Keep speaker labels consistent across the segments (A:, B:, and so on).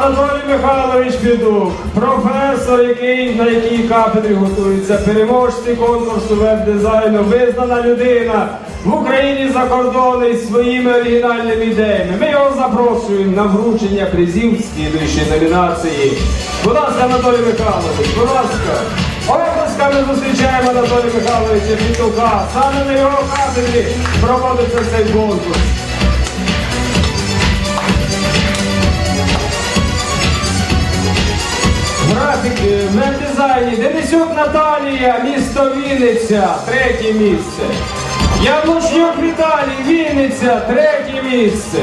A: Анатолій Михайлович Підук, професор, який на якій кафедрі готується, переможці конкурсу веб-дизайну, визнана людина в Україні за кордони своїми оригінальними ідеями. Ми його запрошуємо на вручення призів слідуючій номінації. Будь ласка, Анатолій Михайлович, будь ласка. Оплесками зустрічаємо Анатолія Михайловича Підука. Саме на його кафедрі проводиться цей конкурс. В веб-дизайні Денисюк Наталія, місто Вінниця, третє місце. Яблучнюк Віталій, Вінниця, третє місце.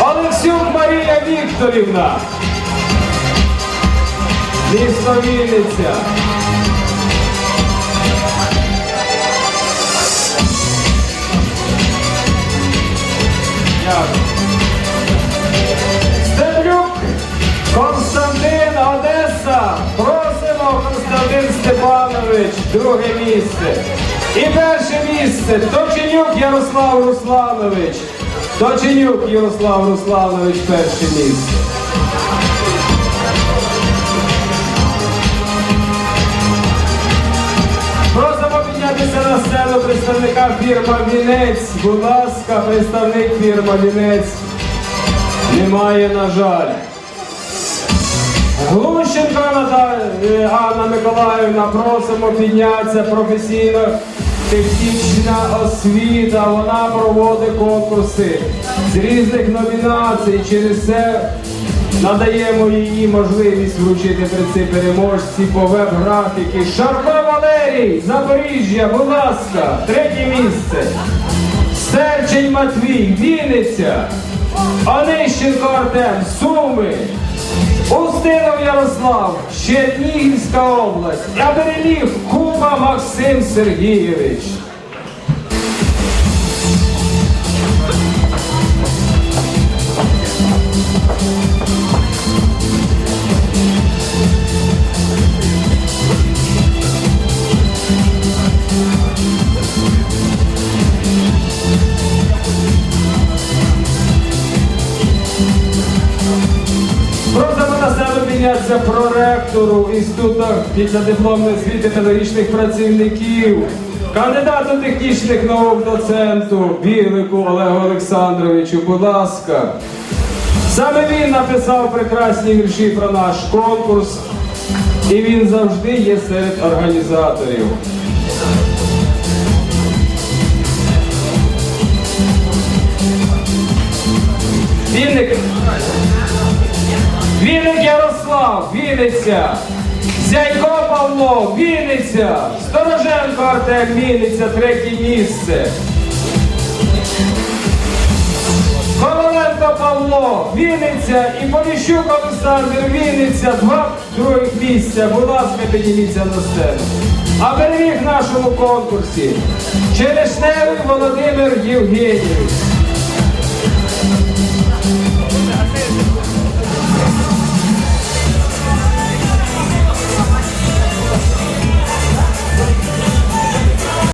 A: Олексюк Марія Вікторівна. Місто Вінниця. Друге місце. І перше місце Точенюк Ярослав Русланович. Точенюк Ярослав Русланович, перше місце. Просимо піднятися на сцену представника фірма Вінець. Будь ласка, представник фірма Вінець. Немає, на жаль. Глущенко е, Анна Миколаївна, просимо піднятися професійно. Технічна освіта, вона проводить конкурси з різних номінацій. Через це надаємо їй можливість вручити при цій переможці по веб-графіки. Шарко Валерій, Запоріжжя, будь ласка, третє місце. Серчень Матвій, Вінниця. Онищенко Артем, Суми. Устинов Ярослав, Чернігівська область. Аберелів, Куба Максим Сергійович. Піднятися проректору Інституту післядипломної освіти педагогічних працівників, кандидату технічних наук, доценту Білику Олегу Олександровичу, будь ласка. Саме він написав прекрасні вірші про наш конкурс, і він завжди є серед організаторів. Вінник Вінник Ярослав, Вінниця. Зяйко Павло, Вінниця. Стороженко Артем, Вінниця, третє місце. Коваленко Павло, Вінниця і Поліщук Олександр, Вінниця, два других місця. Будь ласка, підніміться на сцену. А переміг нашому конкурсі Черешневий Володимир Євгенійович.